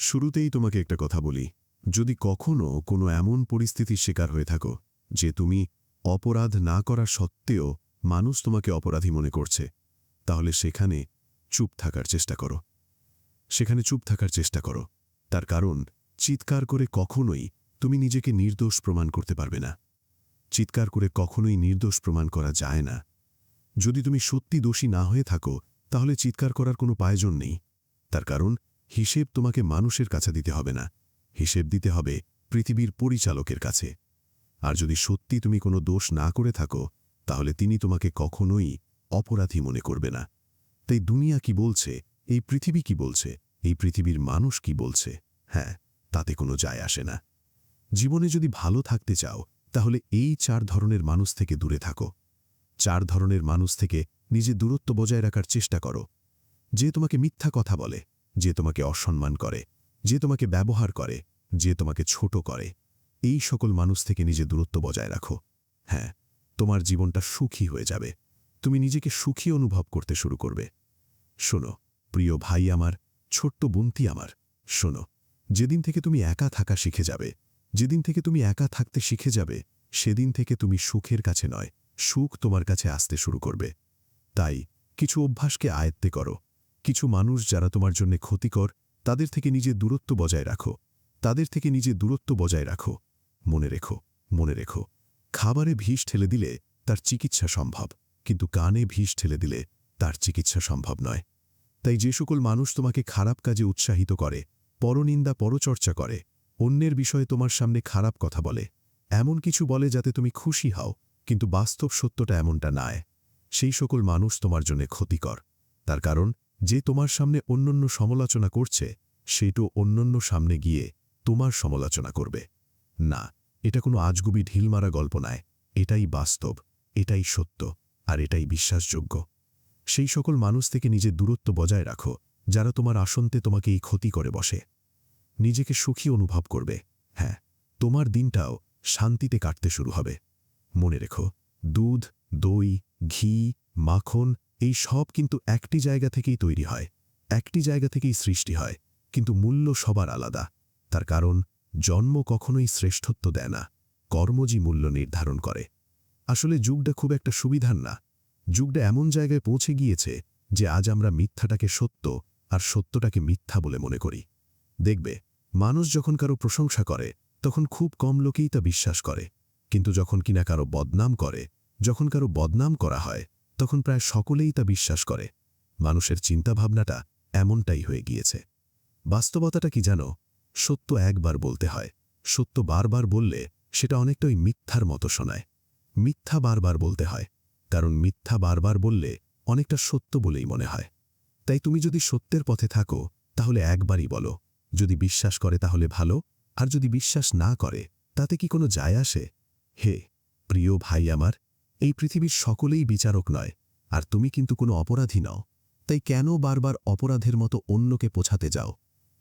শুরুতেই তোমাকে একটা কথা বলি। যদি কখনো কোনো এমন পরিস্থিতির শিকার হয়ে থাকো, যে তুমি অপরাধ না করা সত্ত্বেও মানুষ তোমাকে অপরাধী মনে করছে, তাহলে সেখানে চুপ থাকার চেষ্টা করো। সেখানে চুপ থাকার চেষ্টা করো। তার কারণ, চিৎকার করে কখনোই তুমি নিজেকে নির্দোষ প্রমাণ করতে পারবে না। চিৎকার করে কখনোই নির্দোষ প্রমাণ করা যায় না। যদি তুমি সত্যি দোষী না হয়ে থাকো, তাহলে চিৎকার করার কোনো প্রয়োজন নেই। তার কারণ হিসেব তোমাকে মানুষের কাছে দিতে হবে না। হিসেব দিতে হবে পৃথিবীর পরিচালকের কাছে। আর যদি সত্যি তুমি কোনো দোষ না করে থাকো, তাহলে তিনি তোমাকে কখনোই অপরাধী মনে করবে না। তাই দুনিয়া কি বলছে, এই পৃথিবী কি বলছে, এই পৃথিবীর মানুষ কি বলছে হ্যাঁ তাতে কোনো যায় আসে না। জীবনে যদি ভালো থাকতে চাও, তাহলে এই চার ধরনের মানুষ থেকে দূরে থাকো। চার ধরনের মানুষ থেকে নিজে দূরত্ব বজায় রাখার চেষ্টা করো। যে তোমাকে মিথ্যা কথা বলে যে তোমাকে অসম্মান করে, যে তোমাকে ব্যবহার করে, যে তোমাকে ছোট করে। এই সকল মানুষ থেকে নিজে দূরত্ব বজায় রাখো। হ্যাঁ তোমার জীবনটা সুখী হয়ে যাবে। তুমি নিজেকে সুখী অনুভব করতে শুরু করবে। শোনো, প্রিয় ভাই আমার, ছোট্ট বন্তি আমার, শোনো, যেদিন থেকে তুমি একা থাকা শিখে যাবে, যেদিন থেকে তুমি একা থাকতে শিখে যাবে, সেদিন থেকে তুমি সুখের কাছে নয়, সুখ তোমার কাছে আসতে শুরু করবে। তাই কিছু অভ্যাসকে আয়ত্তে করো। কিছু মানুষ যারা তোমার জন্য ক্ষতিকর, তাদের থেকে নিজে দূরত্ব বজায় রাখো। তাদের থেকে নিজে দূরত্ব বজায় রাখো। মনে রেখো মনে রেখো। খাবারে ভিষ ঠেলে দিলে তার চিকিৎসা সম্ভব, কিন্তু কানে ভিষ ঠেলে দিলে তার চিকিৎসা সম্ভব নয়। তাই যে সকল মানুষ তোমাকে খারাপ কাজে উৎসাহিত করে, পরনিন্দা, পরচর্চা করে, অন্যের বিষয়ে তোমার সামনে খারাপ কথা বলে, এমন কিছু বলে যাতে তুমি খুশি হও, কিন্তু বাস্তব সত্যটা এমনটা নয়। সেই সকল মানুষ তোমার জন্য ক্ষতিকর। তার কারণ যে তোমার সামনে অন্যান্য সমালোচনা করছে, সেটো অন্যান্য সামনে গিয়ে তোমার সমালোচনা করবে। না, এটা কোনো আজগুবি ঢিলমারা গল্প নয়। এটাই বাস্তব, এটাই সত্য, আর এটাই বিশ্বাসযোগ্য। সেই সকল মানুষ থেকে নিজের দূরত্ব বজায় রাখো, যারা তোমার আসন্তে তোমাকে এই ক্ষতি করে বসে। নিজেকে সুখী অনুভব করবে। হ্যাঁ তোমার দিনটাও শান্তিতে কাটতে শুরু হবে। মনে রেখো, দুধ, দই, ঘি, মাখন এই সব কিন্তু একটি জায়গা থেকেই তৈরি হয়, একটি জায়গা থেকেই সৃষ্টি হয়, কিন্তু মূল্য সবার আলাদা। তার কারণ, জন্ম কখনোই শ্রেষ্ঠত্ব দেয় না, কর্মজি মূল্য নির্ধারণ করে। আসলে যুগটা খুব একটা সুবিধার না। যুগটা এমন জায়গায় পৌঁছে গিয়েছে যে আজ আমরা মিথ্যাটাকে সত্য আর সত্যটাকে মিথ্যা বলে মনে করি। দেখবে, মানুষ যখন কারও প্রশংসা করে, তখন খুব কম লোকেই তা বিশ্বাস করে। কিন্তু যখন কিনা কারও বদনাম করে, যখন কারও বদনাম করা হয় তখন প্রায় সকলেই তা বিশ্বাস করে। মানুষের চিন্তাভাবনাটা এমনটাই হয়ে গিয়েছে। বাস্তবতাটা কি জানো? সত্য একবার বলতে হয়। সত্য বারবার বললে সেটা অনেকটাই মিথ্যার মতো শোনায়। মিথ্যা বারবার বলতে হয়, কারণ মিথ্যা বারবার বললে অনেকটা সত্য বলেই মনে হয়। তাই তুমি যদি সত্যের পথে থাকো, তাহলে একবারই বলো। যদি বিশ্বাস করে তাহলে ভালো, আর যদি বিশ্বাস না করে, তাতে কি কোনো যায় আসে? হে, প্রিয় ভাই আমার এই পৃথিবীর সকলেই বিচারক নয়, আর তুমি কিন্তু কোনো অপরাধী নও। তাই কেন বারবার অপরাধের মতো অন্যকে পোছাতে যাও?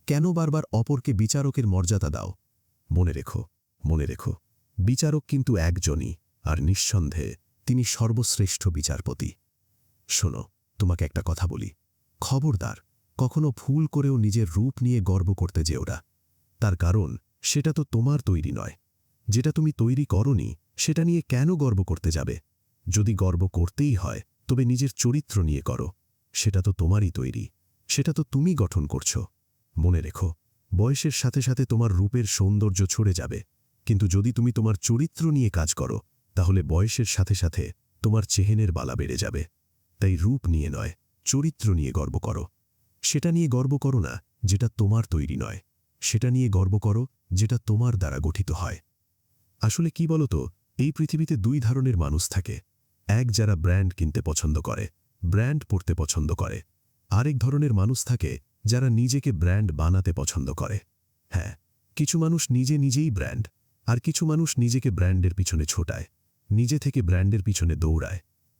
কেন বারবার অপরকে বিচারকের মর্যাদা দাও? মনে রেখো মনে রেখো, বিচারক কিন্তু একজনই, আর নিঃসন্দেহে তিনি সর্বশ্রেষ্ঠ বিচারপতি। শোনো, তোমাকে একটা কথা বলি। খবরদার, কখনো ভুল করেও নিজের রূপ নিয়ে গর্ব করতে যেও না। তার কারণ, সেটা তো তোমার তৈরি নয়। যেটা তুমি তৈরি করনি, সেটা নিয়ে কেন গর্ব করতে যাবে? যদি গর্ব করতেই হয়, তবে নিজের চরিত্র নিয়ে করো। সেটা তো তোমারই তৈরি। সেটা তো তুমি গঠন করছ। মনে রেখো, বয়সের সাথে সাথে তোমার রূপের সৌন্দর্য ছড়ে যাবে। কিন্তু যদি তুমি তোমার চরিত্র নিয়ে কাজ করো, তাহলে বয়সের সাথে সাথে তোমার চেহেনের বালা বেড়ে যাবে। তাই রূপ নিয়ে নয়, চরিত্র নিয়ে গর্ব করো। সেটা নিয়ে গর্ব করো না, যেটা তোমার তৈরি নয়। সেটা নিয়ে গর্ব করো, যেটা তোমার দ্বারা গঠিত হয়। আসলে কি বলতো, এই পৃথিবীতে দুই ধরনের মানুষ থাকে। এক যারা ব্র্যান্ড কিনতে পছন্দ করে, ব্র্যান্ড পড়তে পছন্দ করে। আরেক ধরনের মানুষ থাকে যারা নিজেকে ব্র্যান্ড বানাতে পছন্দ করে। হ্যাঁ কিছু মানুষ নিজে নিজেই ব্র্যান্ড, আর কিছু মানুষ নিজেকে ব্র্যান্ডের পিছনে ছোটায়, নিজে থেকে ব্র্যান্ডের পিছনে দৌড়ায়।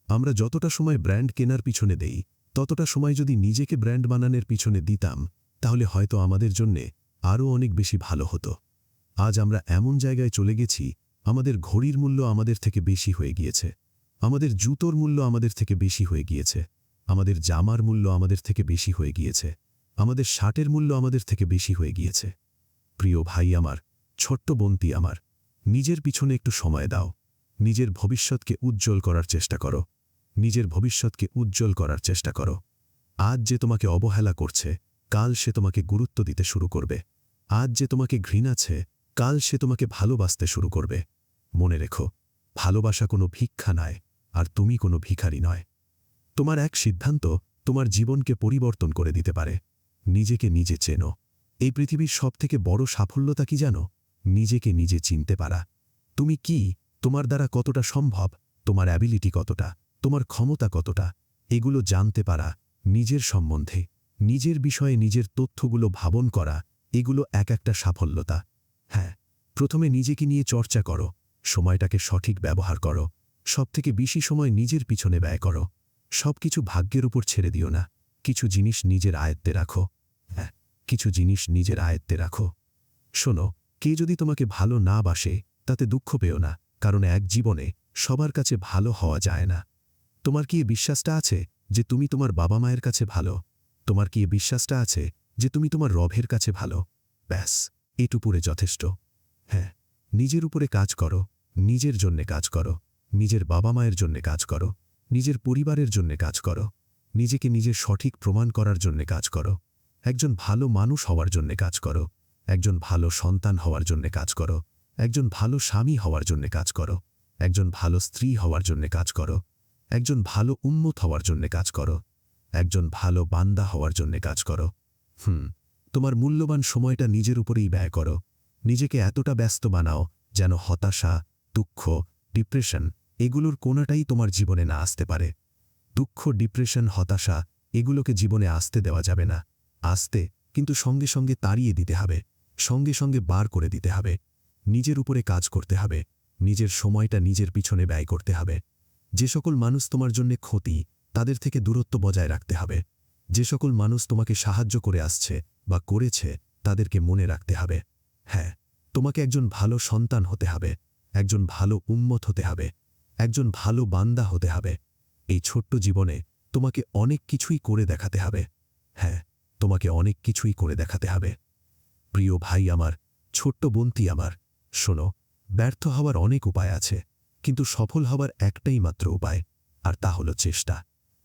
আমরা যতটা সময় ব্র্যান্ড কেনার পিছনে দেই, ততটা সময় যদি নিজেকে ব্র্যান্ড বানানোর পিছনে দিতাম, তাহলে হয়তো আমাদের জন্যে আরও অনেক বেশি ভালো হতো। আজ আমরা এমন জায়গায় চলে গেছি, আমাদের ঘড়ির মূল্য আমাদের থেকে বেশি হয়ে গিয়েছে। আমাদের জুতোর মূল্য আমাদের থেকে বেশি হয়ে গিয়েছে। আমাদের জামার মূল্য আমাদের থেকে বেশি হয়ে গিয়েছে। আমাদের শার্টের মূল্য আমাদের থেকে বেশি হয়ে গিয়েছে। প্রিয় ভাই আমার, ছোট্ট বন্তি আমার, নিজের পিছনে একটু সময় দাও। নিজের ভবিষ্যৎকে উজ্জ্বল করার চেষ্টা করো। নিজের ভবিষ্যৎকে উজ্জ্বল করার চেষ্টা করো। আজ যে তোমাকে অবহেলা করছে, কাল সে তোমাকে গুরুত্ব দিতে শুরু করবে। আজ যে তোমাকে ঘৃণাছে কাল সে তোমাকে ভালোবাসতে শুরু করবে। মনে রেখো, ভালোবাসা কোনো ভিক্ষা নয়। আর তুমি কোনো ভিখারি নয়। তোমার এক সিদ্ধান্ত তোমার জীবনকে পরিবর্তন করে দিতে পারে। নিজেকে নিজে চেনো। এই পৃথিবীর সবথেকে বড় সাফল্যতা কি জানো? নিজেকে নিজে চিনতে পারা। তুমি কি? তোমার দ্বারা কতটা সম্ভব? তোমার অ্যাবিলিটি কতটা? তোমার ক্ষমতা কতটা? এগুলো জানতে পারা নিজের সম্বন্ধে। নিজের বিষয়ে নিজের তথ্যগুলো ভাবন করা, এগুলো এক একটা সাফল্যতা। হ্যাঁ প্রথমে নিজেকে নিয়ে চর্চা করো। সময়টাকে সঠিক ব্যবহার করো। সবথেকে বেশি সময় নিজের পিছনে ব্যয় করো। সব কিছু ভাগ্যের উপর ছেড়ে দিও না। কিছু জিনিস নিজের আয়ত্তে রাখো। হ্যাঁ কিছু জিনিস নিজের আয়ত্তে রাখো। শোনো, কে যদি তোমাকে ভালো না বাসে, তাতে দুঃখ পেও না, কারণ এক জীবনে সবার কাছে ভালো হওয়া যায় না। তোমার কি বিশ্বাসটা আছে যে তুমি তোমার বাবা মায়ের কাছে ভালো? তোমার কি বিশ্বাসটা আছে যে তুমি তোমার রভের কাছে ভালো? ব্যাস এটুপুরে যথেষ্ট। হ্যাঁ নিজের উপরে কাজ করো, নিজের জন্যে কাজ করো। নিজের বাবা মায়ের জন্যে কাজ করো, নিজের পরিবারের জন্যে কাজ করো, নিজেকে নিজের সঠিক প্রমাণ করার জন্যে কাজ করো, একজন ভালো মানুষ হওয়ার জন্যে কাজ করো, একজন ভালো সন্তান হওয়ার জন্যে কাজ করো, একজন ভালো স্বামী হওয়ার জন্যে কাজ করো, একজন ভালো স্ত্রী হওয়ার জন্যে কাজ করো, একজন ভালো উন্মত হওয়ার জন্যে কাজ করো, একজন ভালো বান্দা হওয়ার জন্যে কাজ করো। হুম, তোমার মূল্যবান সময়টা নিজের উপরেই ব্যয় করো, নিজেকে এতটা ব্যস্ত বানাও যেন হতাশা, দুঃখ, ডিপ্রেশন এগুলোর কোনোটাই তোমার জীবনে না আসতে পারে। দুঃখ, ডিপ্রেশন, হতাশা, এগুলোকে জীবনে আসতে দেওয়া যাবে না। আসতে কিন্তু সঙ্গে সঙ্গে তাড়িয়ে দিতে হবে, সঙ্গে সঙ্গে বার করে দিতে হবে। নিজের উপরে কাজ করতে হবে, নিজের সময়টা নিজের পিছনে ব্যয় করতে হবে। যে সকল মানুষ তোমার জন্য ক্ষতি, তাদের থেকে দূরত্ব বজায় রাখতে হবে। যে সকল মানুষ তোমাকে সাহায্য করে আসছে বা করেছে, তাদেরকে মনে রাখতে হবে। হ্যাঁ তোমাকে একজন ভালো সন্তান হতে হবে, একজন ভালো উন্মত হতে হবে। একজন ভালো বান্দা হতে হবে। এই ছোট্ট জীবনে তোমাকে অনেক কিছুই করে দেখাতে হবে। হ্যাঁ তোমাকে অনেক কিছুই করে দেখাতে হবে। প্রিয় ভাই আমার, ছোট্ট বন্তি আমার, শোনো, ব্যর্থ হওয়ার অনেক উপায় আছে, কিন্তু সফল হওয়ার একটাই মাত্র উপায়, আর তা হলো চেষ্টা।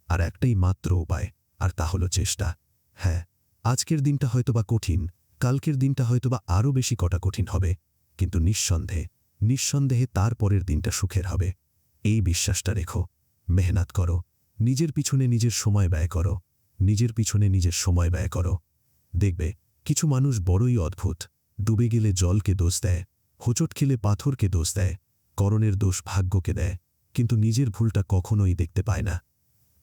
আর একটাই মাত্র উপায়, আর তা হলো চেষ্টা। হ্যাঁ আজকের দিনটা হয়তোবা কঠিন, কালকের দিনটা হয়তোবা আরও বেশি কটা কঠিন হবে, কিন্তু নিঃসন্দেহে নিঃসন্দেহে তার পরের দিনটা সুখের হবে। এই বিশ্বাসটা রেখো। মেহনাত করো। নিজের পিছনে নিজের সময় ব্যয় করো। নিজের পিছনে নিজের সময় ব্যয় করো। দেখবে, কিছু মানুষ বড়ই অদ্ভুত। ডুবে গেলে জলকে দোষ দেয়, হোঁচট খেলে পাথরকে দোষ দেয়, করণের দোষ ভাগ্যকে দেয়, কিন্তু নিজের ভুলটা কখনোই দেখতে পায় না।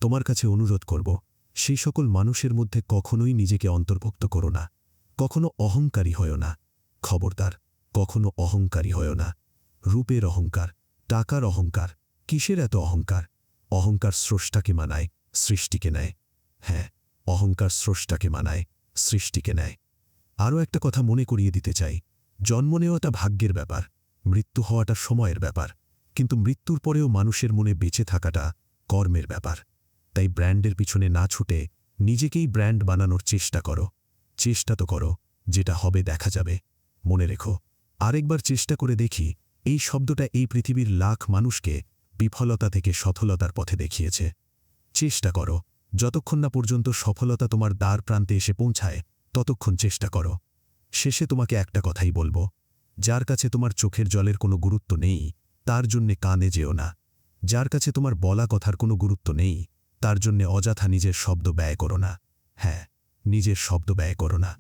তোমার কাছে অনুরোধ করব, সেই সকল মানুষের মধ্যে কখনোই নিজেকে অন্তর্ভুক্ত করো না। কখনো অহংকারী হয় না। খবরদার, কখনো অহংকারী হয় না। রূপের অহংকার, টাকার অহংকার কিসের এত অহংকার? অহংকার স্রষ্টাকে মানায়, সৃষ্টিকে নেয়। হ্যাঁ অহংকার স্রষ্টাকে মানায়, সৃষ্টিকে নেয়। আরও একটা কথা মনে করিয়ে দিতে চাই। জন্ম নেওয়াটা ভাগ্যের ব্যাপার, মৃত্যু হওয়াটা সময়ের ব্যাপার। কিন্তু মৃত্যুর পরেও মানুষের মনে বেঁচে থাকাটা কর্মের ব্যাপার। তাই ব্র্যান্ডের পিছনে না ছুটে নিজেকেই ব্র্যান্ড বানানোর চেষ্টা করো। চেষ্টা তো করো, যেটা হবে দেখা যাবে। মনে রেখো, আরেকবার চেষ্টা করে দেখি, এই শব্দটা এই পৃথিবীর লাখ মানুষকে বিফলতা থেকে সফলতার পথে দেখিয়েছে। চেষ্টা করো। যতক্ষণ না পর্যন্ত সফলতা তোমার দ্বার প্রান্তে এসে পৌঁছায়, ততক্ষণ চেষ্টা করো। শেষে তোমাকে একটা কথাই বলব। যার কাছে তোমার চোখের জলের কোনো গুরুত্ব নেই, তার জন্যে কানে যেও না। যার কাছে তোমার বলা কথার কোনো গুরুত্ব নেই, তার জন্যে অযথা নিজের শব্দ ব্যয় করো না। হ্যাঁ নিজের শব্দ ব্যয় করো না।